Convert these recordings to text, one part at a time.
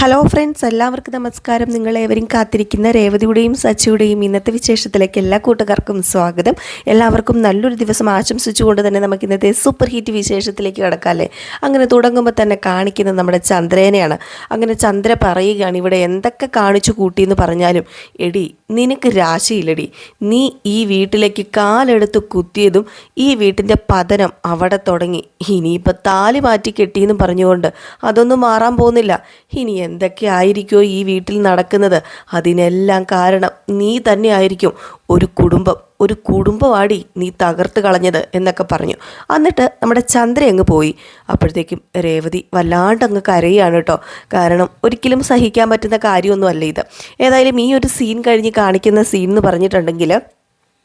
Hello friends എല്ലാവർക്കും നമസ്കാരം. നിങ്ങളേവരും കാത്തിരിക്കുന്ന രേവതിയുടെയും സച്ചിയുടെയും ഇന്നത്തെ വിശേഷത്തിലേക്ക് എല്ലാ കൂട്ടുകാർക്കും സ്വാഗതം. എല്ലാവർക്കും നല്ലൊരു ദിവസം ആശംസിച്ചുകൊണ്ട് തന്നെ നമുക്ക് ഇന്നത്തെ സൂപ്പർ ഹീറ്റ് വിശേഷത്തിലേക്ക് കിടക്കാമല്ലേ അങ്ങനെ തുടങ്ങുമ്പോൾ തന്നെ കാണിക്കുന്നത് നമ്മുടെ ചന്ദ്രേനെയാണ്. അങ്ങനെ ചന്ദ്ര പറയുകയാണ് ഇവിടെ എന്തൊക്കെ കാണിച്ചു കൂട്ടിയെന്ന് പറഞ്ഞാലും എടി നിനക്ക് രാശിയില്ലടി. നീ ഈ വീട്ടിലേക്ക് കാലെടുത്ത് കുത്തിയതും ഈ വീട്ടിന്റെ പതനം അവിടെ തുടങ്ങി. ഇനിയിപ്പോൾ താലി മാറ്റി കെട്ടിയെന്നും പറഞ്ഞുകൊണ്ട് അതൊന്നും മാറാൻ പോകുന്നില്ല. ഇനി എന്തൊക്കെ ആയിരിക്കോ ഈ വീട്ടിൽ നടക്കുന്നത്? അതിനെല്ലാം കാരണം നീ തന്നെ ആയിരിക്കും ഒരു കുടുംബം. ഒരു കുടുംബമാടി നീ തകർത്ത് കളഞ്ഞത് എന്നൊക്കെ പറഞ്ഞു. എന്നിട്ട് നമ്മുടെ ചന്ദ്ര അങ്ങ് പോയി. അപ്പോഴത്തേക്കും രേവതി വല്ലാണ്ട് അങ്ങ് കരയാണ് കേട്ടോ. കാരണം ഒരിക്കലും സഹിക്കാൻ പറ്റുന്ന കാര്യമൊന്നുമല്ല ഇത്. ഏതായാലും ഈ ഒരു സീൻ കഴിഞ്ഞ് കാണിക്കുന്ന സീൻ എന്ന് പറഞ്ഞിട്ടുണ്ടെങ്കിൽ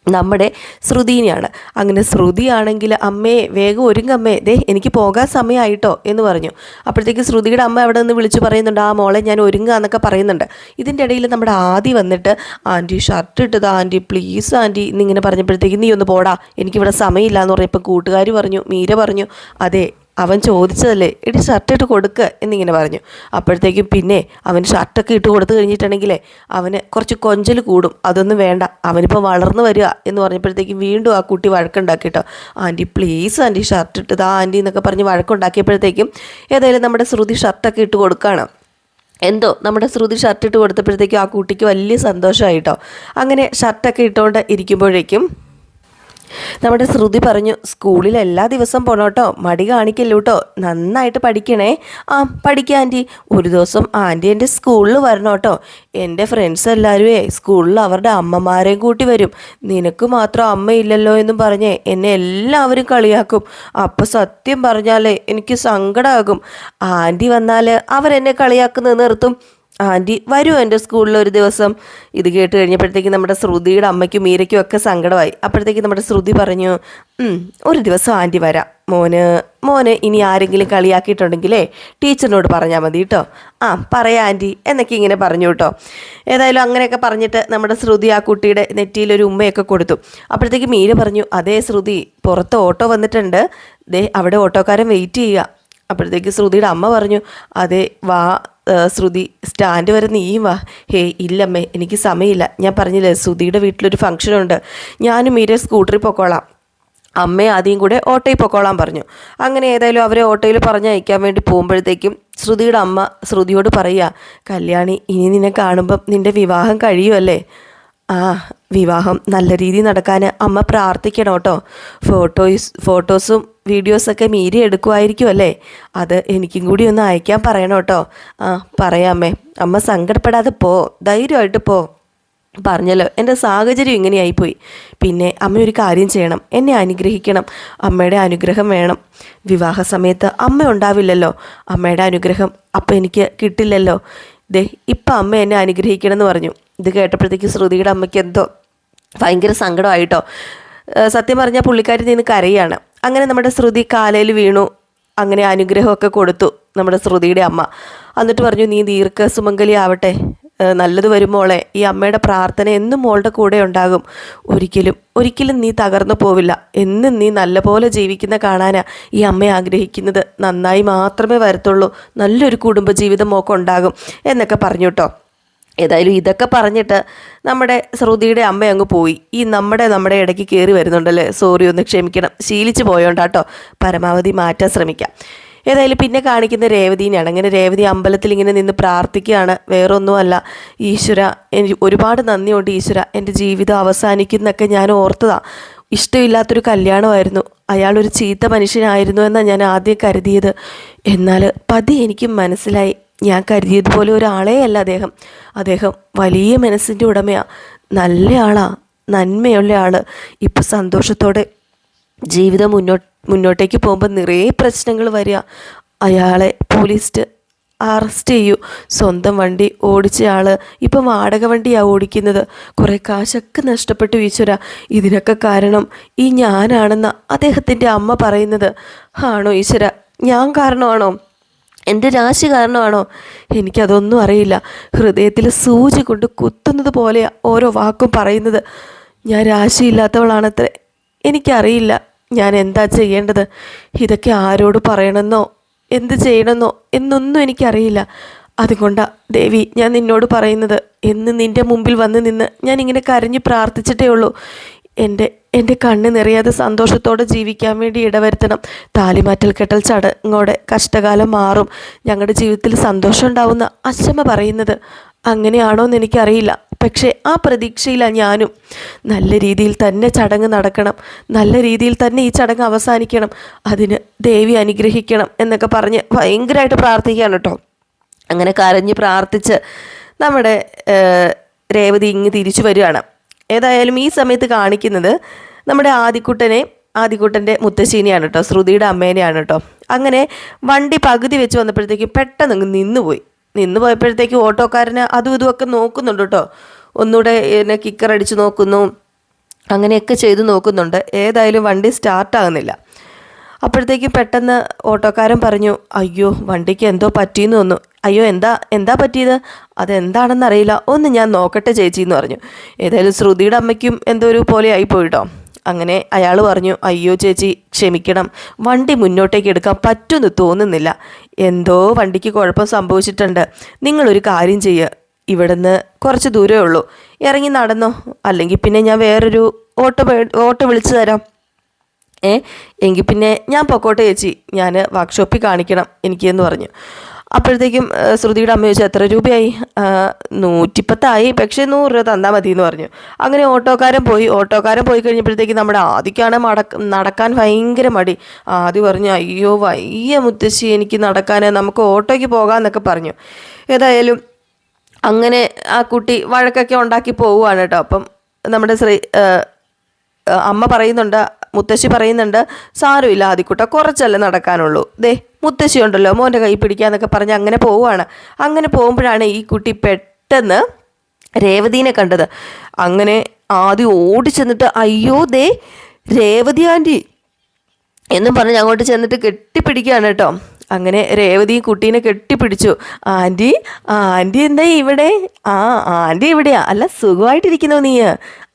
നമ്മുടെ ശ്രുതിനെയാണ്. അങ്ങനെ ശ്രുതിയാണെങ്കിൽ അമ്മയെ വേഗം ഒരുങ്ങമ്മേ ദേ എനിക്ക് പോകാൻ സമയമായിട്ടോ എന്ന് പറഞ്ഞു. അപ്പോഴത്തേക്ക് ശ്രുതിയുടെ അമ്മ അവിടെ നിന്ന് വിളിച്ചു പറയുന്നുണ്ട് ആ മോളെ ഞാൻ ഒരുങ്ങുക എന്നൊക്കെ പറയുന്നുണ്ട്. ഇതിന്റെ ഇടയിൽ നമ്മുടെ ആദി വന്നിട്ട് ആന്റി ഷർട്ട് ഇട്ടത് ആന്റി പ്ലീസ് ആന്റി എന്നിങ്ങനെ പറഞ്ഞപ്പോഴത്തേക്ക് നീ ഒന്ന് പോടാ. എനിക്കിവിടെ സമയമില്ല എന്ന് പറഞ്ഞപ്പോൾ കൂട്ടുകാർ പറഞ്ഞു മീര പറഞ്ഞു അതെ അവൻ ചോദിച്ചതല്ലേ എടി ഷർട്ട് ഇട്ട് കൊടുക്കുക എന്നിങ്ങനെ പറഞ്ഞു. അപ്പോഴത്തേക്കും പിന്നെ അവൻ ഷർട്ടൊക്കെ ഇട്ട് കൊടുത്തു കഴിഞ്ഞിട്ടുണ്ടെങ്കിലേ അവന് കുറച്ച് കൊഞ്ചൽ കൂടും. അതൊന്നും വേണ്ട അവനിപ്പോൾ വളർന്നു വരിക എന്ന് പറഞ്ഞപ്പോഴത്തേക്കും വീണ്ടും ആ കുട്ടി വഴക്കുണ്ടാക്കി കേട്ടോ ആന്റി പ്ലീസ് ആന്റി ഷർട്ട് ഇട്ടതാ ആന്റി എന്നൊക്കെ പറഞ്ഞ് വഴക്കുണ്ടാക്കിയപ്പോഴത്തേക്കും ഏതായാലും നമ്മുടെ ശ്രുതി ഷർട്ടൊക്കെ ഇട്ട് കൊടുക്കുകയാണ് എന്തോ നമ്മുടെ ശ്രുതി ഷർട്ട് ഇട്ട് കൊടുത്തപ്പോഴത്തേക്കും ആ കുട്ടിക്ക് വലിയ സന്തോഷമായിട്ടോ അങ്ങനെ ഷർട്ടൊക്കെ ഇട്ടുകൊണ്ട് ഇരിക്കുമ്പോഴേക്കും നമ്മുടെ ശ്രുതി പറഞ്ഞു സ്കൂളിൽ എല്ലാ ദിവസവും പോണോട്ടോ മടി കാണിക്കല്ലോ കേട്ടോ. നന്നായിട്ട് പഠിക്കണേ. ആ പഠിക്കുക ആന്റി. ഒരു ദിവസം ആന്റി എന്റെ സ്കൂളിൽ വരണം കേട്ടോ. എന്റെ ഫ്രണ്ട്സ് എല്ലാവരുമേ സ്കൂളിൽ അവരുടെ അമ്മമാരെയും കൂട്ടി വരും. നിനക്ക് മാത്രം അമ്മയില്ലല്ലോ എന്നും പറഞ്ഞേ എന്നെ എല്ലാവരും കളിയാക്കും. അപ്പോൾ സത്യം പറഞ്ഞാലേ എനിക്ക് സങ്കടമാകും ആന്റി വന്നാൽ അവരെന്നെ കളിയാക്കുന്നത് നിർത്തും. ആന്റി വരുമോ എന്റെ സ്കൂളിൽ ഒരു ദിവസം. ഇത് കേട്ട് കഴിഞ്ഞപ്പോഴത്തേക്ക് നമ്മുടെ ശ്രുതിയുടെ അമ്മയ്ക്കും മീരയ്ക്കും ഒക്കെ സങ്കടമായി. അപ്പോഴത്തേക്ക് നമ്മുടെ ശ്രുതി പറഞ്ഞു ഒരു ദിവസം ആന്റി വരാം. മോന് മോന് ഇനി ആരെങ്കിലും കളിയാക്കിയിട്ടുണ്ടെങ്കിലേ ടീച്ചറിനോട് പറഞ്ഞാൽ മതി കേട്ടോ ആ പറയാം ആന്റി എന്നൊക്കെ ഇങ്ങനെ പറഞ്ഞു കേട്ടോ ഏതായാലും അങ്ങനെയൊക്കെ പറഞ്ഞിട്ട് നമ്മുടെ ശ്രുതി ആ കുട്ടിയുടെ നെറ്റിയിൽ ഒരു ഉമ്മയൊക്കെ കൊടുത്തു. അപ്പോഴത്തേക്ക് മീര പറഞ്ഞു അതേ ശ്രുതി പുറത്ത് ഓട്ടോ വന്നിട്ടുണ്ട്. ദേ അവിടെ ഓട്ടോക്കാരൻ വെയിറ്റ് ചെയ്യുക. അപ്പോഴത്തേക്ക് ശ്രുതിയുടെ അമ്മ പറഞ്ഞു അതെ വാ ശ്രുതി സ്റ്റാൻഡ് വരെ നീയും വാ. ഹേ ഇല്ലമ്മേ എനിക്ക് സമയമില്ല. ഞാൻ പറഞ്ഞില്ലേ ശ്രുതിയുടെ വീട്ടിലൊരു ഫംഗ്ഷനുണ്ട്. ഞാനും മീരെ സ്കൂട്ടറിൽ പൊക്കോളാം. അമ്മയും ആദ്യം കൂടെ ഓട്ടോയിൽ പൊക്കോളാൻ പറഞ്ഞു. അങ്ങനെ ഏതായാലും അവരെ ഓട്ടോയിൽ പറഞ്ഞയക്കാൻ വേണ്ടി പോകുമ്പോഴത്തേക്കും ശ്രുതിയുടെ അമ്മ ശ്രുതിയോട് പറയുക കല്യാണി ഇനി നിന്നെ കാണുമ്പം നിന്റെ വിവാഹം കഴിയുമല്ലേ? ആ വിവാഹം നല്ല രീതിയിൽ നടക്കാൻ അമ്മ പ്രാർത്ഥിക്കണം കേട്ടോ. ഫോട്ടോസ് ഫോട്ടോസും വീഡിയോസൊക്കെ മീരി എടുക്കുമായിരിക്കും അല്ലേ? അത് എനിക്കും കൂടി ഒന്ന് അയക്കാൻ പറയണം കേട്ടോ. ആ പറയാമേ അമ്മ. സങ്കടപ്പെടാതെ പോ. ധൈര്യമായിട്ട് പോ. പറഞ്ഞല്ലോ. എന്റെ സാഹചര്യം ഇങ്ങനെയായിപ്പോയി. പിന്നെ അമ്മ ഒരു കാര്യം ചെയ്യണം. എന്നെ അനുഗ്രഹിക്കണം. അമ്മയുടെ അനുഗ്രഹം വേണം. വിവാഹ സമയത്ത് അമ്മ ഉണ്ടാവില്ലല്ലോ. അമ്മയുടെ അനുഗ്രഹം അപ്പം എനിക്ക് കിട്ടില്ലല്ലോ. ദേ ഇപ്പം അമ്മ എന്നെ അനുഗ്രഹിക്കണം എന്ന് പറഞ്ഞു. ഇത് കേട്ടപ്പോഴത്തേക്ക് ശ്രുതിയുടെ അമ്മയ്ക്ക് എന്തോ ഭയങ്കര സങ്കടമായിട്ടോ. സത്യം പറഞ്ഞാൽ പുള്ളിക്കാരി നിന്ന് കരയാണ്. അങ്ങനെ നമ്മുടെ ശ്രുതി കാലയിൽ വീണു. അങ്ങനെ അനുഗ്രഹമൊക്കെ കൊടുത്തു നമ്മുടെ ശ്രുതിയുടെ അമ്മ. എന്നിട്ട് പറഞ്ഞു നീ ദീർഘ സുമംഗലി ആവട്ടെ നല്ലത് വരും മോളെ. ഈ അമ്മയുടെ പ്രാർത്ഥന എന്നും മോളുടെ കൂടെ ഉണ്ടാകും. ഒരിക്കലും ഒരിക്കലും നീ തകർന്നു പോവില്ല. എന്നും നീ നല്ലപോലെ ജീവിക്കുന്ന കാണാനാ ഈ അമ്മ ആഗ്രഹിക്കുന്നത്. നന്നായി മാത്രമേ വരത്തുള്ളൂ. നല്ലൊരു കുടുംബജീവിതം മോക്ക് ഉണ്ടാകും എന്നൊക്കെ പറഞ്ഞു കേട്ടോ. ഏതായാലും ഇതൊക്കെ പറഞ്ഞിട്ട് നമ്മുടെ ശ്രുതിയുടെ അമ്മ അങ്ങ് പോയി. ഈ നമ്മുടെ നമ്മുടെ ഇടയ്ക്ക് കയറി വരുന്നുണ്ടല്ലേ? സോറി ഒന്ന് ക്ഷമിക്കണം. ശീലിച്ച് പോയോണ്ടാട്ടോ പരമാവധി മാറ്റാൻ ശ്രമിക്കാം. ഏതായാലും പിന്നെ കാണിക്കുന്ന രേവതിനെയാണ്. അങ്ങനെ രേവതി അമ്പലത്തിൽ ഇങ്ങനെ നിന്ന് പ്രാർത്ഥിക്കുകയാണ്. വേറൊന്നുമല്ല. ഈശ്വര എനിക്ക് ഒരുപാട് നന്ദിയുണ്ട് ഈശ്വര. എന്റെ ജീവിതം അവസാനിക്കുന്നൊക്കെ ഞാൻ ഓർത്തതാണ് ഇഷ്ടമില്ലാത്തൊരു കല്യാണമായിരുന്നു. അയാളൊരു ചീത്ത മനുഷ്യനായിരുന്നു എന്നാണ് ഞാൻ ആദ്യം കരുതിയത്. എന്നാൽ പതി എനിക്ക് മനസ്സിലായി. ഞാൻ കരുതിയതുപോലെ ഒരാളേ അല്ല അദ്ദേഹം. അദ്ദേഹം വലിയ മനസ്സിന്റെ ഉടമയാണ് നല്ല ആളാ. നന്മയുള്ള ആൾ ഇപ്പം സന്തോഷത്തോടെ ജീവിതം മുന്നോട്ട് മുന്നോട്ടേക്ക് പോകുമ്പോൾ നിറയെ പ്രശ്നങ്ങൾ വരിക. അയാളെ പോലീസ് അറസ്റ്റ് ചെയ്യൂ. സ്വന്തം വണ്ടി ഓടിച്ച ആൾ ഇപ്പം വാടക വണ്ടിയാണ് ഓടിക്കുന്നത്. കുറേ കാശൊക്കെ നഷ്ടപ്പെട്ടു ഈശ്വര. ഇതിനൊക്കെ കാരണം ഈ ഞാനാണെന്ന അദ്ദേഹത്തിന്റെ അമ്മ പറയുന്നത്. ആണോ ഈശ്വര? ഞാൻ കാരണമാണോ? എന്റെ രാശി കാരണമാണോ? എനിക്കതൊന്നും അറിയില്ല. ഹൃദയത്തിൽ സൂചി കൊണ്ട് കുത്തുന്നത് പോലെ ഓരോ വാക്കും പറയുന്നത്. ഞാൻ രാശിയില്ലാത്തവളാണത്രേ എനിക്കറിയില്ല. ഞാൻ എന്താ ചെയ്യേണ്ടത്? ഇതൊക്കെ ആരോട് പറയണമെന്നോ? എന്ത് ചെയ്യണമെന്നോ? എന്നൊന്നും എനിക്കറിയില്ല. അതുകൊണ്ടാ ദേവി ഞാൻ നിന്നോട് പറയുന്നത്. എന്ന് നിന്റെ മുമ്പിൽ വന്ന് നിന്ന് ഞാൻ ഇങ്ങനെ കരഞ്ഞ് പ്രാർത്ഥിച്ചിട്ടേ ഉള്ളൂ. എന്റെ എന്റെ കണ്ണ് നിറയാതെ സന്തോഷത്തോടെ ജീവിക്കാൻ വേണ്ടി ഇടവരുത്തണം. താലിമാറ്റൽ കെട്ടൽ ചടങ്ങോടെ കഷ്ടകാലം മാറും. ഞങ്ങളുടെ ജീവിതത്തിൽ സന്തോഷം ഉണ്ടാവുന്ന അച്ഛമ്മ പറയുന്നത് അങ്ങനെയാണോ എന്ന് എനിക്കറിയില്ല. പക്ഷേ ആ പ്രതീക്ഷയിലാണ് ഞാനും. നല്ല രീതിയിൽ തന്നെ ചടങ്ങ് നടക്കണം. നല്ല രീതിയിൽ തന്നെ ഈ ചടങ്ങ് അവസാനിക്കണം. അതിന് ദേവി അനുഗ്രഹിക്കണം എന്നൊക്കെ പറഞ്ഞ് ഭയങ്കരമായിട്ട് പ്രാർത്ഥിക്കുകയാണ് കേട്ടോ അങ്ങനെ കരഞ്ഞ് പ്രാർത്ഥിച്ച് നമ്മുടെ രേവതി ഇങ്ങ് തിരിച്ചു വരികയാണ് ഏതായാലും ഈ സമയത്ത് കാണിക്കുന്നത് നമ്മുടെ ആദിക്കുട്ടനെ ആദിക്കുട്ടന്റെ മുത്തശ്ശീനെയാണ് കേട്ടോ ശ്രുതിയുടെ അമ്മേനെയാണ് കേട്ടോ. അങ്ങനെ വണ്ടി പകുതി വെച്ച് വന്നപ്പോഴത്തേക്കും പെട്ടെന്ന് നിന്നുപോയി. നിന്ന് പോയപ്പോഴത്തേക്കും ഓട്ടോക്കാരന് അതും ഇതും ഒക്കെ നോക്കുന്നുണ്ട് കേട്ടോ. ഒന്നുകൂടെ എന്നെ കിക്കർ അടിച്ച് നോക്കുന്നു അങ്ങനെയൊക്കെ ചെയ്ത് നോക്കുന്നുണ്ട്. ഏതായാലും വണ്ടി സ്റ്റാർട്ടാകുന്നില്ല അപ്പോഴത്തേക്കും പെട്ടെന്ന് ഓട്ടോക്കാരൻ പറഞ്ഞു അയ്യോ വണ്ടിക്ക് എന്തോ പറ്റിയെന്ന് തോന്നുന്നു. അയ്യോ എന്താ എന്താ പറ്റിയത്? അതെന്താണെന്ന് അറിയില്ല ഒന്ന് ഞാൻ നോക്കട്ടെ ചേച്ചി എന്ന് പറഞ്ഞു. ഏതായാലും ശ്രുതിയുടെ അമ്മയ്ക്കും എന്തോ ഒരു പോലെ ആയിപ്പോയിട്ടോ. അങ്ങനെ അയാൾ പറഞ്ഞു അയ്യോ ചേച്ചി ക്ഷമിക്കണം. വണ്ടി മുന്നോട്ടേക്ക് എടുക്കാൻ പറ്റുമെന്ന് തോന്നുന്നില്ല. എന്തോ വണ്ടിക്ക് കുഴപ്പം സംഭവിച്ചിട്ടുണ്ട്. നിങ്ങളൊരു കാര്യം ചെയ്യുക ഇവിടുന്ന് കുറച്ച് ദൂരമേ ഉള്ളൂ. ഇറങ്ങി നടന്നോ? അല്ലെങ്കിൽ പിന്നെ ഞാൻ വേറൊരു ഓട്ടോ ഓട്ടോ വിളിച്ചു തരാം. ഏ എങ്കിൽ പിന്നെ ഞാൻ പൊക്കോട്ടെ ചേച്ചി. ഞാൻ വർക്ക്ഷോപ്പിൽ കാണിക്കണം എനിക്കെന്ന് പറഞ്ഞു. അപ്പോഴത്തേക്കും ശ്രുതിയുടെ അമ്മ ചോദിച്ചു എത്ര രൂപയായി? നൂറ്റിപ്പത്തായി പക്ഷേ നൂറ് രൂപ തന്നാൽ മതി എന്ന് പറഞ്ഞു. അങ്ങനെ ഓട്ടോക്കാരൻ പോയി. ഓട്ടോക്കാരൻ പോയി കഴിഞ്ഞപ്പോഴത്തേക്കും നമ്മുടെ ആദിക്കാണ് മടക്ക നടക്കാൻ ഭയങ്കര മടി. ആദ്യം പറഞ്ഞു അയ്യോ വയ്യ മുത്തശ്ശി എനിക്ക് നടക്കാൻ നമുക്ക് ഓട്ടോയ്ക്ക് പോകാമെന്നൊക്കെ പറഞ്ഞു. ഏതായാലും അങ്ങനെ ആ കുട്ടി വഴക്കൊക്കെ ഉണ്ടാക്കി പോവുകയാണ് കേട്ടോ. അപ്പം നമ്മുടെ ശ്രീ അമ്മ പറയുന്നുണ്ട് മുത്തശ്ശി പറയുന്നുണ്ട് സാരമില്ല ആദിക്കുട്ട കുറച്ചല്ലേ നടക്കാനുള്ളൂ. ദേ മുത്തശ്ശി ഉണ്ടല്ലോ മോന്റെ കൈ പിടിക്കാന്നൊക്കെ പറഞ്ഞ് അങ്ങനെ പോവുകയാണ്. അങ്ങനെ പോകുമ്പോഴാണ് ഈ കുട്ടി പെട്ടെന്ന് രേവതീനെ കണ്ടത്. അങ്ങനെ ആദ്യം ഓടി ചെന്നിട്ട് അയ്യോ ദേ രേവതി ആന്റി എന്നും പറഞ്ഞ് അങ്ങോട്ട് ചെന്നിട്ട് കെട്ടിപ്പിടിക്കുകയാണ് കേട്ടോ. അങ്ങനെ രേവതി കുട്ടീനെ കെട്ടിപ്പിടിച്ചു. ആന്റി ആന്റി എന്താ ഇവിടെ? ആ ആന്റി ഇവിടെയാ. അല്ല സുഖമായിട്ടിരിക്കുന്നു നീ?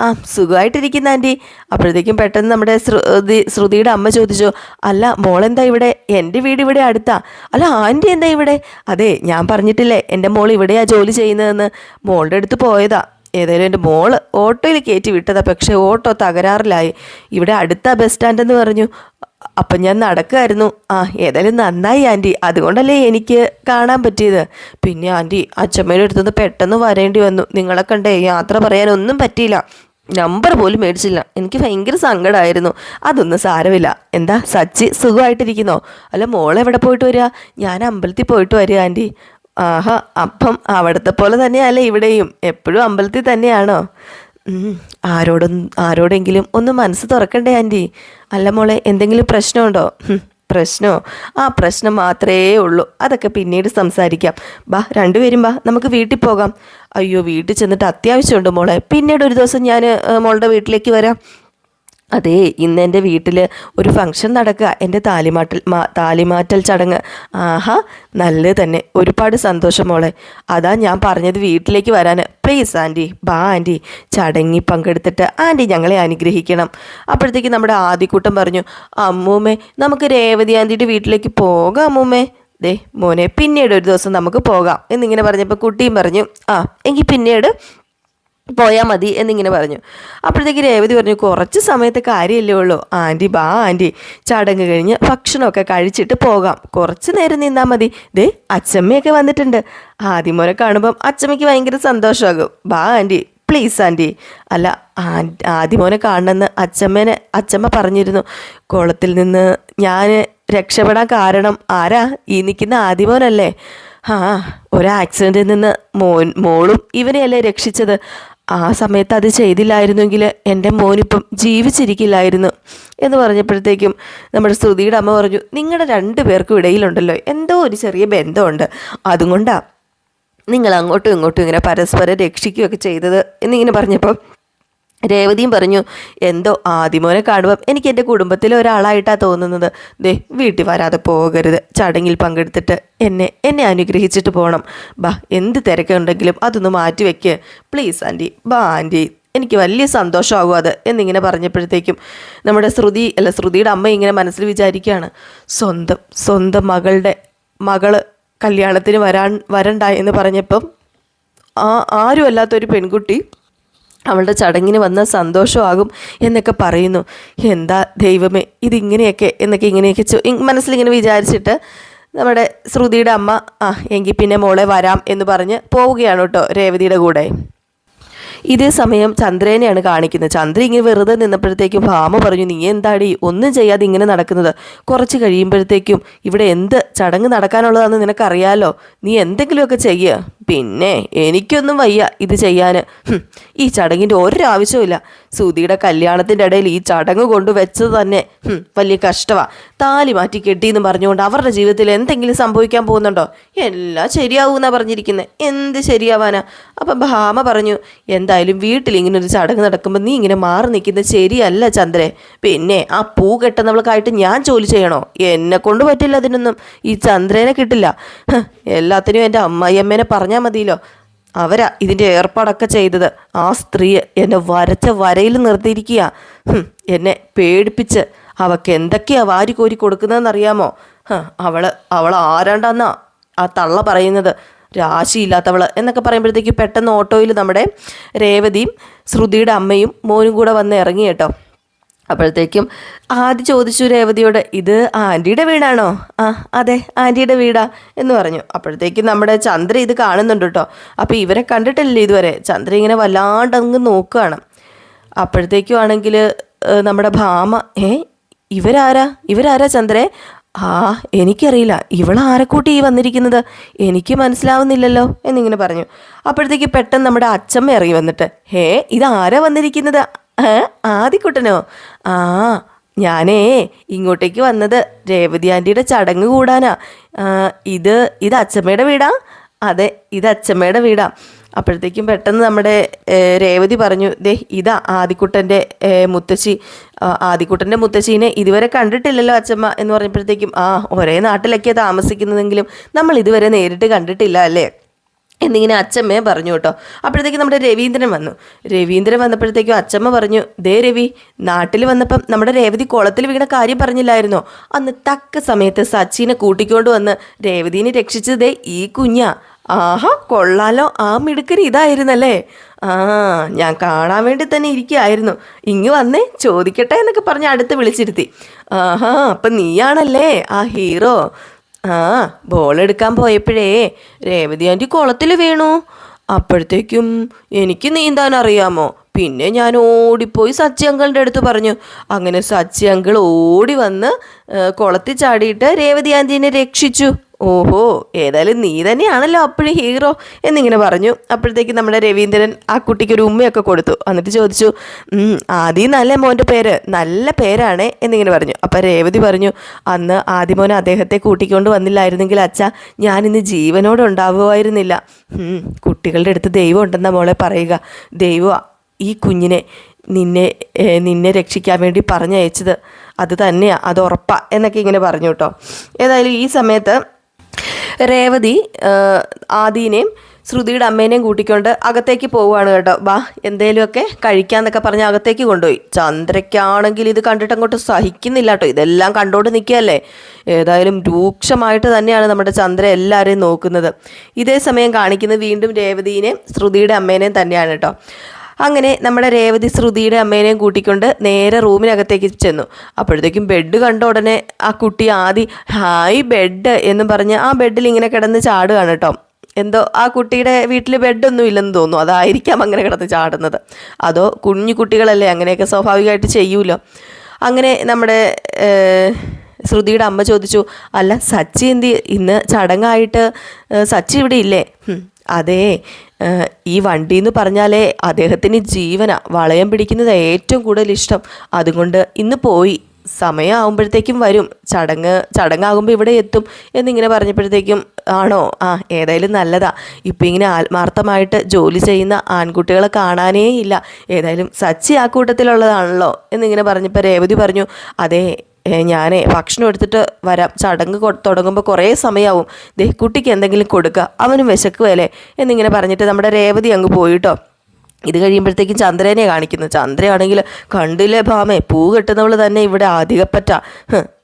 ആ സുഖമായിട്ടിരിക്കുന്ന ആന്റി അപ്പോഴത്തേക്കും പെട്ടെന്ന് നമ്മുടെ ശ്രുതി ശ്രുതിയുടെ അമ്മ ചോദിച്ചു അല്ല മോളെന്താ ഇവിടെ? എന്റെ വീട് ഇവിടെ അടുത്താ. അല്ല ആന്റി എന്താ ഇവിടെ? അതെ ഞാൻ പറഞ്ഞിട്ടില്ലേ എന്റെ മോൾ ഇവിടെയാ ജോലി ചെയ്യുന്നതെന്ന്. മോളുടെ അടുത്ത് പോയതാ. ഏതായാലും എന്റെ മോൾ ഓട്ടോയിൽ കയറ്റി വിട്ടതാ. പക്ഷേ ഓട്ടോ തകരാറിലായി. ഇവിടെ അടുത്ത ബസ് സ്റ്റാൻഡ് എന്ന് പറഞ്ഞു. അപ്പം ഞാൻ നടക്കുമായിരുന്നു ആ ഏതായാലും നന്നായി ആന്റി അതുകൊണ്ടല്ലേ എനിക്ക് കാണാൻ പറ്റിയത്. പിന്നെ ആന്റി അച്ഛമ്മയുടെ അടുത്തുനിന്ന് പെട്ടെന്ന് വരേണ്ടി വന്നു. നിങ്ങളെ കണ്ടേ യാത്ര പറയാനൊന്നും പറ്റിയില്ല. നമ്പർ പോലും മേടിച്ചില്ല. എനിക്ക് ഭയങ്കര സങ്കടമായിരുന്നു അതൊന്നും സാരമില്ല. എന്താ സച്ചി സുഖമായിട്ടിരിക്കുന്നോ? അല്ല മോളെ എവിടെ പോയിട്ട് വരിക? ഞാൻ അമ്പലത്തിൽ പോയിട്ട് വരിക ആന്റി ആഹാ അപ്പം അവിടുത്തെ പോലെ തന്നെയല്ലേ ഇവിടെയും. എപ്പോഴും അമ്പലത്തിൽ തന്നെയാണോ? ആരോടും ആരോടെങ്കിലും ഒന്ന് മനസ്സ് തുറക്കണ്ടേ ആന്റി? അല്ല മോളെ എന്തെങ്കിലും പ്രശ്നമുണ്ടോ? പ്രശ്നമോ ആ പ്രശ്നം മാത്രമേ ഉള്ളൂ. അതൊക്കെ പിന്നീട് സംസാരിക്കാം. ബാ രണ്ടുപേരും ബാ നമുക്ക് വീട്ടിൽ പോകാം. അയ്യോ വീട്ടിൽ ചെന്നിട്ട് അത്യാവശ്യമുണ്ട് മോളെ. പിന്നീട് ഒരു ദിവസം ഞാൻ മോളുടെ വീട്ടിലേക്ക് വരാം. അതെ ഇന്ന് എന്റെ വീട്ടിൽ ഒരു ഫംഗ്ഷൻ നടക്കുക. എന്റെ താലിമാറ്റൽ മാ താലിമാറ്റൽ ചടങ്ങ്. ആഹാ നല്ലത് തന്നെ. ഒരുപാട് സന്തോഷം മോളെ. അതാ ഞാൻ പറഞ്ഞത് വീട്ടിലേക്ക് വരാൻ പ്ലീസ് ആന്റി. ബാ ആന്റി. ചടങ്ങി പങ്കെടുത്തിട്ട് ആന്റി ഞങ്ങളെ അനുഗ്രഹിക്കണം. അപ്പോഴത്തേക്ക് നമ്മുടെ ആദ്യക്കൂട്ടം പറഞ്ഞു അമ്മൂമ്മേ നമുക്ക് രേവതി ആന്റിയുടെ വീട്ടിലേക്ക് പോകാം അമ്മൂമ്മേ. ദേ മോനെ പിന്നീട് ഒരു ദിവസം നമുക്ക് പോകാം എന്നിങ്ങനെ പറഞ്ഞപ്പോൾ കുട്ടിയും പറഞ്ഞു ആ എങ്കിൽ പിന്നീട് പോയാൽ മതി എന്നിങ്ങനെ പറഞ്ഞു. അപ്പോഴത്തേക്ക് രേവതി പറഞ്ഞു കുറച്ച് സമയത്തെ കാര്യമല്ലേ ഉള്ളൂ. ആന്റി ബാ ആന്റി ചടങ്ങ് കഴിഞ്ഞ് ഭക്ഷണമൊക്കെ കഴിച്ചിട്ട് പോകാം. കുറച്ച് നേരം നിന്നാൽ മതി. ദേ അച്ചമ്മയൊക്കെ വന്നിട്ടുണ്ട്. ആദ്യമോനെ കാണുമ്പം അച്ചമ്മയ്ക്ക് ഭയങ്കര സന്തോഷമാകും. ബാ ആന്റി പ്ലീസ് ആന്റി അല്ല ആദ്യമോനെ കാണണമെന്ന് അച്ചമ്മേനെ അച്ചമ്മ പറഞ്ഞിരുന്നു. കുളത്തിൽ നിന്ന് ഞാൻ രക്ഷപ്പെടാൻ കാരണം ആരാ? ഈ നിൽക്കുന്ന ആദ്യമോനല്ലേ ആ. ഒരു ആക്സിഡന്റിൽ നിന്ന് മോൻ മോളും ഇവനെയല്ലേ രക്ഷിച്ചത്? ആ സമയത്ത് അത് ചെയ്തില്ലായിരുന്നെങ്കിൽ എന്റെ മോനിപ്പം ജീവിച്ചിരിക്കില്ലായിരുന്നു എന്ന് പറഞ്ഞപ്പോഴത്തേക്കും നമ്മുടെ ശ്രുതിയുടെ അമ്മ പറഞ്ഞു നിങ്ങളുടെ രണ്ടു പേർക്കും ഇടയിലുണ്ടല്ലോ എന്തോ ഒരു ചെറിയ ബന്ധമുണ്ട്. അതുകൊണ്ടാണ് നിങ്ങൾ അങ്ങോട്ടും ഇങ്ങോട്ടും ഇങ്ങനെ പരസ്പരം രക്ഷിക്കുകയൊക്കെ ചെയ്തത് എന്നിങ്ങനെ പറഞ്ഞപ്പോൾ രേവതിയും പറഞ്ഞു എന്തോ ആദിമോനെ കാണുമ്പം എനിക്ക് എന്റെ കുടുംബത്തിലെ ഒരാളായിട്ടാണ് തോന്നുന്നത്. ദേ വീട്ടിൽ വരാതെ പോകരുത്. ചടങ്ങിൽ പങ്കെടുത്തിട്ട് എന്നെ എന്നെ അനുഗ്രഹിച്ചിട്ട് പോകണം ബാ എന്ത് തിരക്കുണ്ടെങ്കിലും അതൊന്ന് മാറ്റി വെക്ക്. പ്ലീസ് ആന്റി ബാ ആന്റി എനിക്ക് വലിയ സന്തോഷമാകും അത് എന്നിങ്ങനെ പറഞ്ഞപ്പോഴത്തേക്കും നമ്മുടെ ശ്രുതി അല്ല ശ്രുതിയുടെ അമ്മ ഇങ്ങനെ മനസ്സിൽ വിചാരിക്കുകയാണ്. സ്വന്തം സ്വന്തം മകളുടെ മകൾ കല്യാണത്തിന് വരാൻ വരണ്ട എന്ന് പറഞ്ഞപ്പം ആ ആരുമല്ലാത്തൊരു പെൺകുട്ടി അവളുടെ ചടങ്ങിന് വന്ന സന്തോഷമാകും എന്നൊക്കെ പറയുന്നു. എന്താ ദൈവമേ ഇതിങ്ങനെയൊക്കെ എന്നൊക്കെ ഇങ്ങനെയൊക്കെ മനസ്സിലിങ്ങനെ വിചാരിച്ചിട്ട് നമ്മുടെ ശ്രുതിയുടെ അമ്മ ആ എങ്കിൽ പിന്നെ മോളെ വരാം എന്ന് പറഞ്ഞ് പോവുകയാണ് കേട്ടോ രേവതിയുടെ കൂടെ. ഇതേ സമയം ചന്ദ്രനെയാണ് കാണിക്കുന്നത്. ചന്ദ്ര ഇങ്ങനെ വെറുതെ നിന്നപ്പോഴത്തേക്കും ഭാമ പറഞ്ഞു നീ എന്താടി? ഒന്നും ചെയ്യാതെ ഇങ്ങനെ നടക്കുന്നത്. കുറച്ച് കഴിയുമ്പോഴത്തേക്കും ഇവിടെ എന്ത് ചടങ്ങ് നടക്കാനുള്ളതാണെന്ന് നിനക്കറിയാലോ. നീ എന്തെങ്കിലുമൊക്കെ ചെയ്യുക പിന്നെ എനിക്കൊന്നും വയ്യ ഇത് ചെയ്യാൻ ഈ ചടങ്ങിന്റെ ഒരാവശ്യമില്ല സുധിയുടെ കല്യാണത്തിന്റെ ഇടയിൽ ഈ ചടങ്ങ് കൊണ്ടുവച്ചത് തന്നെ വലിയ കഷ്ടമാണ് താലി മാറ്റി കെട്ടിയെന്ന് പറഞ്ഞുകൊണ്ട് അവരുടെ ജീവിതത്തിൽ എന്തെങ്കിലും സംഭവിക്കാൻ പോകുന്നുണ്ടോ? എല്ലാം ശരിയാവൂന്നാ പറഞ്ഞിരിക്കുന്നത് എന്ത് ശരിയാവാനാ? അപ്പം ഭാമ പറഞ്ഞു എന്തായാലും വീട്ടിൽ ഇങ്ങനെ ഒരു ചടങ്ങ് നടക്കുമ്പോൾ നീ ഇങ്ങനെ മാറി നിൽക്കുന്നത് ശരിയല്ല ചന്ദ്രേ. പിന്നെ ആ പൂ കെട്ടുന്നവൾക്കായിട്ട് ഞാൻ ജോലി ചെയ്യണോ? എന്നെ കൊണ്ട് പറ്റില്ല അതിനൊന്നും. ഈ ചന്ദ്രനെ കിട്ടില്ല. എല്ലാത്തിനും എന്റെ അമ്മായിയമ്മേനെ പറഞ്ഞാൽ മതിയല്ലോ. അവരാ ഇതിന്റെ ഏർപ്പാടൊക്കെ ചെയ്തത്. ആ സ്ത്രീ എന്നെ വരച്ച വരയിൽ നിർത്തിയിരിക്കുക എന്നെ പേടിപ്പിച്ച് അവക്ക് എന്തൊക്കെയാ വാരി കോരി കൊടുക്കുന്നതെന്നറിയാമോ? അവൾ അവൾ ആരാണ്ടെന്നാ ആ തള്ള പറയുന്നത്. രാശിയില്ലാത്തവൾ എന്നൊക്കെ പറയുമ്പോഴത്തേക്ക് പെട്ടെന്ന് ഓട്ടോയിൽ നമ്മുടെ രേവതിയും ശ്രുതിയുടെ അമ്മയും മോനും കൂടെ വന്ന് ഇറങ്ങി കേട്ടോ. അപ്പോഴത്തേക്കും ആദ്യം ചോദിച്ചു രേവതിയോട് ഇത് ആന്റിയുടെ വീടാണോ? ആ അതെ ആന്റിയുടെ വീടാ എന്ന് പറഞ്ഞു. അപ്പോഴത്തേക്കും നമ്മുടെ ചന്ദ്ര ഇത് കാണുന്നുണ്ട് കേട്ടോ. അപ്പോൾ ഇവരെ കണ്ടിട്ടില്ലേ ഇതുവരെ? ചന്ദ്ര ഇങ്ങനെ വല്ലാണ്ടങ്ങ് നോക്കുകയാണ്. അപ്പോഴത്തേക്കും ആണെങ്കിൽ നമ്മുടെ ഭാമ ഏ ഇവരാരാ? ഇവരാരാ ചന്ദ്രേ? ആ എനിക്കറിയില്ല. ഇവളാരെ കൂട്ടി ഈ വന്നിരിക്കുന്നത്? എനിക്ക് മനസ്സിലാവുന്നില്ലല്ലോ എന്നിങ്ങനെ പറഞ്ഞു. അപ്പോഴത്തേക്ക് പെട്ടെന്ന് നമ്മുടെ അച്ഛമ്മ ഇറങ്ങി വന്നിട്ട് ഹേ ഇതാരാ വന്നിരിക്കുന്നത്? ആദിക്കുട്ടനോ? ആ ഞാനേ ഇങ്ങോട്ടേക്ക് വന്നത് രേവതി ആന്റിയുടെ ചടങ്ങ് കൂടാനാ. ഇത് ഇത് അച്ചമ്മയുടെ വീടാ? അതെ ഇത് അച്ചമ്മയുടെ വീടാ. അപ്പോഴത്തേക്കും പെട്ടെന്ന് നമ്മുടെ രേവതി പറഞ്ഞു ദേ ഇതാ ആദിക്കുട്ടന്റെ മുത്തശ്ശി. ആദിക്കുട്ടന്റെ മുത്തശ്ശീനെ ഇതുവരെ കണ്ടിട്ടില്ലല്ലോ അച്ചമ്മ എന്ന് പറഞ്ഞപ്പോഴത്തേക്കും ആ ഒരേ നാട്ടിലൊക്കെയാണ് താമസിക്കുന്നതെങ്കിലും നമ്മൾ ഇതുവരെ നേരിട്ട് കണ്ടിട്ടില്ല അല്ലേ? എന്നിങ്ങനെ അച്ചമ്മയെ പറഞ്ഞു കേട്ടോ. അപ്പോഴത്തേക്കും നമ്മുടെ രവീന്ദ്രൻ വന്നു. രവീന്ദ്രൻ വന്നപ്പോഴത്തേക്കും അച്ചമ്മ പറഞ്ഞു ദേ രവി നാട്ടിൽ വന്നപ്പം നമ്മുടെ രേവതി കുളത്തിൽ വീണ കാര്യം പറഞ്ഞില്ലായിരുന്നോ? അന്ന് തക്ക സമയത്ത് സച്ചിനെ കൂട്ടിക്കൊണ്ട് വന്ന് രേവതിനെ രക്ഷിച്ചത് ദേ ഈ കുഞ്ഞാ. ആഹാ കൊള്ളാലോ ആ മിടുക്കരി ഇതായിരുന്നല്ലേ? ആ ഞാൻ കാണാൻ വേണ്ടി തന്നെ ഇരിക്കുകയായിരുന്നു. ഇങ്ങ് വന്നേ ചോദിക്കട്ടെ എന്നൊക്കെ പറഞ്ഞ് അടുത്ത് വിളിച്ചിരുത്തി. ആഹാ അപ്പം നീയാണല്ലേ ആ ഹീറോ? ആ ബോൾ എടുക്കാൻ പോയപ്പോഴേ രേവതി ആന്റി കുളത്തിൽ വീണു. അപ്പോഴത്തേക്കും എനിക്ക് നീന്താൻ അറിയാമോ പിന്നെ ഞാൻ ഓടിപ്പോയി സച്ചി അങ്കിളിന്റെ അടുത്ത് പറഞ്ഞു. അങ്ങനെ സച്ചി അങ്കിൾ ഓടി വന്ന് കുളത്തിൽ ചാടിയിട്ട് രേവതി ആന്റീനെ രക്ഷിച്ചു. ഓഹോ ഏതായാലും നീ തന്നെയാണല്ലോ അപ്പോഴും ഹീറോ എന്നിങ്ങനെ പറഞ്ഞു. അപ്പോഴത്തേക്ക് നമ്മുടെ രവീന്ദ്രൻ ആ കുട്ടിക്ക് ഒരു ഉമ്മയൊക്കെ കൊടുത്തു. എന്നിട്ട് ചോദിച്ചു "ഉം, ആദ്യം നല്ല മോന്റെ പേര് നല്ല പേരാണ് എന്നിങ്ങനെ പറഞ്ഞു. അപ്പം രേവതി പറഞ്ഞു അന്ന് ആദ്യമോൻ അദ്ദേഹത്തെ കൂട്ടിക്കൊണ്ട് വന്നില്ലായിരുന്നെങ്കിൽ അച്ഛ ഞാനിന്ന് ജീവനോടെ ഉണ്ടാവുമായിരുന്നില്ല കുട്ടികളുടെ അടുത്ത് ദൈവം ഉണ്ടെന്ന മോളെ പറയുക. ദൈവം ഈ കുഞ്ഞിനെ നിന്നെ നിന്നെ രക്ഷിക്കാൻ വേണ്ടി പറഞ്ഞയച്ചത് അത് തന്നെയാ അത് ഉറപ്പാ എന്നൊക്കെ ഇങ്ങനെ പറഞ്ഞു കേട്ടോ. ഏതായാലും ഈ സമയത്ത് രേവതി ആദീനെയും ശ്രുതിയുടെ അമ്മേനെയും കൂട്ടിക്കൊണ്ട് അകത്തേക്ക് പോവുകയാണ് കേട്ടോ. വാ എന്തേലുമൊക്കെ കഴിക്കാന്നൊക്കെ പറഞ്ഞ് അകത്തേക്ക് കൊണ്ടുപോയി. ചന്ദ്രയ്ക്കാണെങ്കിൽ ഇത് കണ്ടിട്ട് അങ്ങോട്ട് സഹിക്കുന്നില്ല കേട്ടോ. ഇതെല്ലാം കണ്ടോണ്ട് നിൽക്കുകയല്ലേ? ഏതായാലും രൂക്ഷമായിട്ട് തന്നെയാണ് നമ്മുടെ ചന്ദ്ര എല്ലാവരെയും നോക്കുന്നത്. ഇതേ സമയം കാണിക്കുന്നത് വീണ്ടും രേവതിനെയും ശ്രുതിയുടെ അമ്മേനെയും തന്നെയാണ് കേട്ടോ. അങ്ങനെ നമ്മുടെ രേവതി ശ്രുതിയുടെ അമ്മേനെയും കൂട്ടിക്കൊണ്ട് നേരെ റൂമിനകത്തേക്ക് ചെന്നു. അപ്പോഴത്തേക്കും ബെഡ് കണ്ട ഉടനെ ആ കുട്ടി ആദ്യം ഹായ് ബെഡ് എന്ന് പറഞ്ഞ് ആ ബെഡിൽ ഇങ്ങനെ കിടന്ന് ചാടുകയാണ് കേട്ടോ. എന്തോ ആ കുട്ടിയുടെ വീട്ടിൽ ബെഡൊന്നും ഇല്ലെന്ന് തോന്നുന്നു. അതായിരിക്കാം അങ്ങനെ കിടന്ന് ചാടുന്നത്. അതോ കുഞ്ഞു കുട്ടികളല്ലേ അങ്ങനെയൊക്കെ സ്വാഭാവികമായിട്ട് ചെയ്യൂലോ അങ്ങനെ നമ്മുടെ ശ്രുതിയുടെ അമ്മ ചോദിച്ചു അല്ല സച്ചി എന്തി ഇന്ന് ചടങ്ങായിട്ട് സച്ചി ഇവിടെ ഇല്ലേ? അതേ. ഈ വണ്ടി എന്ന് പറഞ്ഞാലേ അദ്ദേഹത്തിന് ജീവന. വളയം പിടിക്കുന്നത് ഏറ്റവും കൂടുതൽ ഇഷ്ടം. അതുകൊണ്ട് ഇന്ന് പോയി. സമയമാകുമ്പോഴത്തേക്കും വരും. ചടങ്ങ് ചടങ്ങാകുമ്പോൾ ഇവിടെ എത്തും എന്നിങ്ങനെ പറഞ്ഞപ്പോഴത്തേക്കും ആണോ? ആ ഏതായാലും നല്ലതാ. ഇപ്പം ഇങ്ങനെ ആത്മാർത്ഥമായിട്ട് ജോലി ചെയ്യുന്ന ആൺകുട്ടികളെ കാണാനേ ഇല്ല. ഏതായാലും സച്ചി ആ കൂട്ടത്തിലുള്ളതാണല്ലോ. എന്നിങ്ങനെ പറഞ്ഞപ്പോൾ രേവതി പറഞ്ഞു അതെ ഞാനേ ഭക്ഷണം എടുത്തിട്ട് വരാം. ചടങ്ങ് തുടങ്ങുമ്പോൾ കുറേ സമയമാവും കുട്ടിക്ക് എന്തെങ്കിലും കൊടുക്കുക അവനും വിശക്കുവല്ലേ എന്നിങ്ങനെ പറഞ്ഞിട്ട് നമ്മുടെ രേവതി അങ്ങ് പോയിട്ടോ. ഇത് കഴിയുമ്പോഴത്തേക്കും ചന്ദ്രനെ കാണിക്കുന്നു. ചന്ദ്രയാണെങ്കിൽ കണ്ടില്ലേ ഭാമേ പൂ കെട്ടുന്നവൾ തന്നെ ഇവിടെ അധികപ്പറ്റ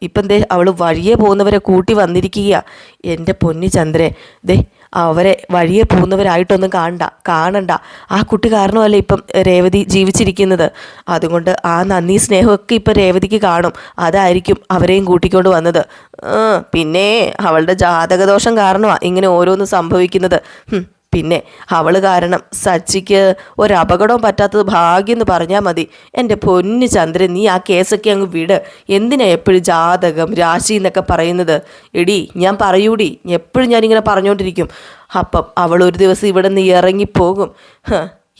ഇപ്പം ദേ അവൾ വഴിയെ പോകുന്നവരെ കൂട്ടി വന്നിരിക്കുക എന്റെ പൊന്നി ചന്ദ്രേ ദേ അവരെ വഴിയെ പോകുന്നവരായിട്ടൊന്നും കാണണ്ട കാണണ്ട. ആ കുട്ടി കാരണമല്ലേ ഇപ്പം രേവതി ജീവിച്ചിരിക്കുന്നത്? അതുകൊണ്ട് ആ നന്ദി സ്നേഹമൊക്കെ ഇപ്പം രേവതിക്ക് കാണും. അതായിരിക്കും അവരെയും കൂട്ടിക്കൊണ്ട് വന്നത്. പിന്നെ അവളുടെ ജാതകദോഷം കാരണമാണ് ഇങ്ങനെ ഓരോന്ന് സംഭവിക്കുന്നത്. പിന്നെ അവൾ കാരണം സച്ചിക്ക് ഒരപകടവും പറ്റാത്തത് ഭാഗ്യം എന്ന് പറഞ്ഞാൽ മതി. എന്റെ പൊന്നു ചന്ദ്രൻ നീ ആ കേസൊക്കെ അങ്ങ് വിട്. എന്തിനാ എപ്പോഴും ജാതകം രാശി എന്നൊക്കെ പറയുന്നത്? എടി ഞാൻ പറയൂടി. എപ്പോഴും ഞാനിങ്ങനെ പറഞ്ഞുകൊണ്ടിരിക്കും അപ്പം അവൾ ഒരു ദിവസം ഇവിടെ നിന്ന് ഇറങ്ങിപ്പോകും.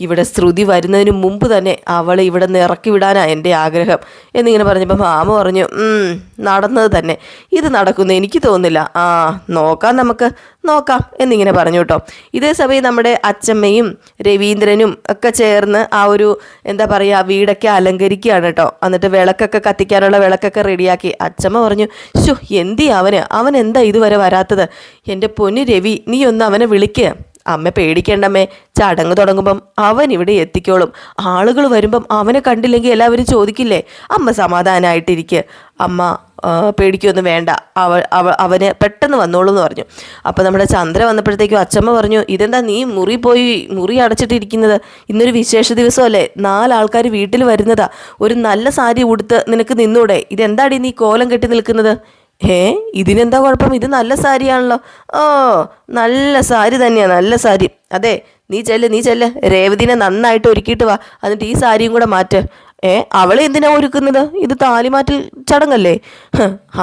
ഇവിടെ ശ്രുതി വരുന്നതിന് മുമ്പ് തന്നെ അവളെ ഇവിടെ നിന്ന് ഇറക്കി വിടാനാ എന്റെ ആഗ്രഹം എന്നിങ്ങനെ പറഞ്ഞപ്പോൾ മാമ പറഞ്ഞു "ഉം, നടന്നത് തന്നെ. ഇത് നടക്കുന്നു. എനിക്ക് തോന്നുന്നില്ല. ആ നോക്കാം നമുക്ക്. നോക്കാം. എന്നിങ്ങനെ പറഞ്ഞു കേട്ടോ. ഇതേ സമയം നമ്മുടെ അച്ചമ്മയും രവീന്ദ്രനും ഒക്കെ ചേർന്ന് ആ ഒരു എന്താ പറയുക വീടൊക്കെ അലങ്കരിക്കുകയാണ് കേട്ടോ. എന്നിട്ട് വിളക്കൊക്കെ കത്തിക്കാനുള്ള വിളക്കൊക്കെ റെഡിയാക്കി. അച്ചമ്മ പറഞ്ഞു ഷോ എന്തി അവന്? അവൻ എന്താ ഇതുവരെ വരാത്തത്? എന്റെ പൊന്നു രവി നീ ഒന്ന് അവനെ വിളിക്കുക അമ്മ പേടിക്കേണ്ടമ്മേ. ചടങ്ങ് തുടങ്ങുമ്പം അവൻ ഇവിടെ എത്തിക്കോളും. ആളുകൾ വരുമ്പം അവനെ കണ്ടില്ലെങ്കിൽ എല്ലാവരും ചോദിക്കില്ലേ? അമ്മ സമാധാനമായിട്ടിരിക്കുക അമ്മ പേടിക്കൊന്നും വേണ്ട. അവ അവ അവന് പെട്ടെന്ന് വന്നോളൂ എന്ന് പറഞ്ഞു. അപ്പോൾ നമ്മുടെ ചന്ദ്ര വന്നപ്പോഴത്തേക്കും അച്ചമ്മ പറഞ്ഞു ഇതെന്താ നീ മുറി പോയി മുറി അടച്ചിട്ടിരിക്കുന്നത്? ഇന്നൊരു വിശേഷ ദിവസമല്ലേ? നാലാൾക്കാർ വീട്ടിൽ വരുന്നതാ. ഒരു നല്ല സാരി ഉടുത്ത് നിനക്ക് നിന്നൂടെ. ഇതെന്താടി നീ കോലം കെട്ടി നിൽക്കുന്നത്? ഏ ഇതിനെന്താ കുഴപ്പം? ഇത് നല്ല സാരിയാണല്ലോ. ഓ നല്ല സാരി തന്നെയാണ് നല്ല സാരി. അതെ നീ ചെല്ല് നീ ചെല്ല്. രേവതിനെ നന്നായിട്ട് ഒരുക്കിയിട്ട് വാ. എന്നിട്ട് ഈ സാരിയും കൂടെ മാറ്റ്. ഏ അവളെ എന്തിനാ ഒരുക്കുന്നത്? ഇത് താലിമാറ്റൽ ചടങ്ങല്ലേ?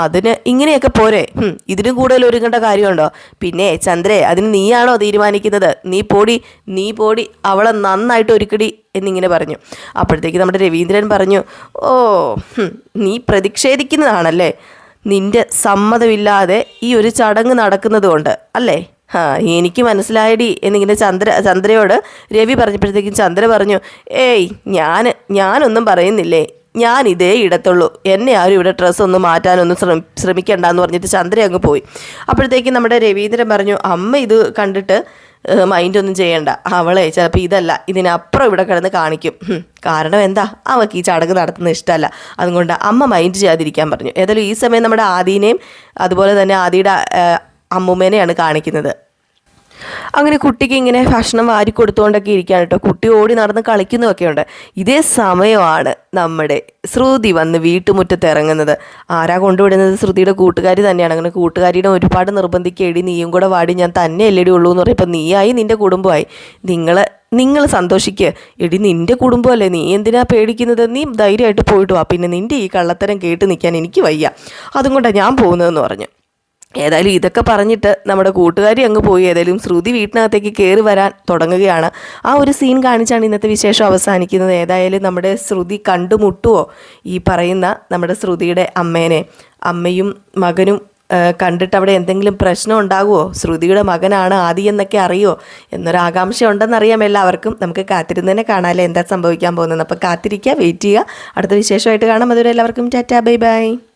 അതിന് ഇങ്ങനെയൊക്കെ പോരെ. ഇതിനും കൂടുതൽ ഒരുങ്ങേണ്ട കാര്യമുണ്ടോ? പിന്നെ ചന്ദ്രേ അതിന് നീയാണോ തീരുമാനിക്കുന്നത്? നീ പോടി നീ പോടി അവളെ നന്നായിട്ട് ഒരുക്കടി എന്നിങ്ങനെ പറഞ്ഞു. അപ്പോഴത്തേക്ക് നമ്മുടെ രവീന്ദ്രൻ പറഞ്ഞു ഓ നീ പ്രതിഷേധിക്കുന്നതാണല്ലേ? നിന്റെ സമ്മതമില്ലാതെ ഈ ഒരു ചടങ്ങ് നടക്കുന്നത് കൊണ്ട് അല്ലേ? ആ എനിക്ക് മനസ്സിലായടി എന്നിങ്ങനെ ചന്ദ്ര ചന്ദ്രയോട് രവി പറഞ്ഞപ്പോഴത്തേക്കും ചന്ദ്ര പറഞ്ഞു ഏയ് ഞാൻ ഞാനൊന്നും പറയുന്നില്ലേ? ഞാൻ ഇതേ ഇടത്തുള്ളൂ. എന്നെ ആരും ഇവിടെ ഡ്രസ്സ് ഒന്ന് മാറ്റാനൊന്നും ശ്രമി ശ്രമിക്കണ്ടെന്ന് പറഞ്ഞിട്ട് ചന്ദ്ര അങ്ങ് പോയി. അപ്പോഴത്തേക്കും നമ്മുടെ രവീന്ദ്രൻ പറഞ്ഞു അമ്മ ഇത് കണ്ടിട്ട് മൈൻഡ് ഒന്നും ചെയ്യണ്ട. അവളെ ചിലപ്പോൾ ഇതല്ല ഇതിനപ്പുറം ഇവിടെ കിടന്ന് കാണിക്കും. കാരണം എന്താ? അവൾക്ക് ഈ ചടങ്ങ് നടത്തുന്ന ഇഷ്ടമല്ല അതുകൊണ്ട് അമ്മ മൈൻഡ് ചെയ്യാതിരിക്കാൻ പറഞ്ഞു. ഏതായാലും ഈ സമയം നമ്മുടെ ആദീനെയും അതുപോലെ തന്നെ ആദിയുടെ അമ്മുമേനെയാണ് കാണിക്കുന്നത്. അങ്ങനെ കുട്ടിക്ക് ഇങ്ങനെ ഭക്ഷണം വാരി കൊടുത്തുകൊണ്ടൊക്കെ ഇരിക്കുകയാണ് കേട്ടോ കുട്ടി ഓടി നടന്ന് കളിക്കുന്നതൊക്കെ ഉണ്ട്. ഇതേ സമയമാണ് നമ്മുടെ ശ്രുതി വന്ന് വീട്ടുമുറ്റത്ത് ഇറങ്ങുന്നത്. ആരാ കൊണ്ടുവിടുന്നത്? ശ്രുതിയുടെ കൂട്ടുകാരി തന്നെയാണ്. അങ്ങനെ കൂട്ടുകാരിയുടെ ഒരുപാട് നിർബന്ധിക്കേടി നീയും കൂടെ വാടി ഞാൻ തന്നെ അല്ലേടി ഉള്ളൂ എന്ന് പറയുമ്പോൾ നീയായി നിന്റെ കുടുംബമായി. നിങ്ങൾ നിങ്ങൾ സന്തോഷിക്കുക എടി നിന്റെ കുടുംബമല്ലേ? നീ എന്തിനാ പേടിക്കുന്നത്? നീ ധൈര്യമായിട്ട് പോയിട്ട് വാ. പിന്നെ നിന്റെ ഈ കള്ളത്തരം കേട്ട് നിൽക്കാൻ എനിക്ക് വയ്യ. അതും കൊണ്ടാണ് ഞാൻ പോകുന്നതെന്ന് പറഞ്ഞു. ഏതായാലും ഇതൊക്കെ പറഞ്ഞിട്ട് നമ്മുടെ കൂട്ടുകാരി അങ്ങ് പോയി. ഏതായാലും ശ്രുതി വീട്ടിനകത്തേക്ക് കയറി വരാൻ തുടങ്ങുകയാണ്. ആ ഒരു സീൻ കാണിച്ചാണ് ഇന്നത്തെ വിശേഷം അവസാനിക്കുന്നത്. ഏതായാലും നമ്മുടെ ശ്രുതി കണ്ടുമുട്ടുവോ ഈ പറയുന്ന നമ്മുടെ ശ്രുതിയുടെ അമ്മേനെ? അമ്മയും മകനും കണ്ടിട്ട് അവിടെ എന്തെങ്കിലും പ്രശ്നം ഉണ്ടാകുമോ ശ്രുതിയുടെ മകനാണ് ആദി എന്നൊക്കെ അറിയോ എന്നൊരു ആകാംക്ഷ ഉണ്ടെന്നറിയാം എല്ലാവർക്കും. നമുക്ക് കാത്തിരുന്നതിനെ കാണാമല്ലേ എന്താ സംഭവിക്കാൻ പോകുന്നത്? അപ്പോൾ കാത്തിരിക്കുക വെയിറ്റ് ചെയ്യുക. അടുത്ത വിശേഷമായിട്ട് കാണാം. അതുവരെ എല്ലാവർക്കും ടാറ്റാ ബൈ ബൈ.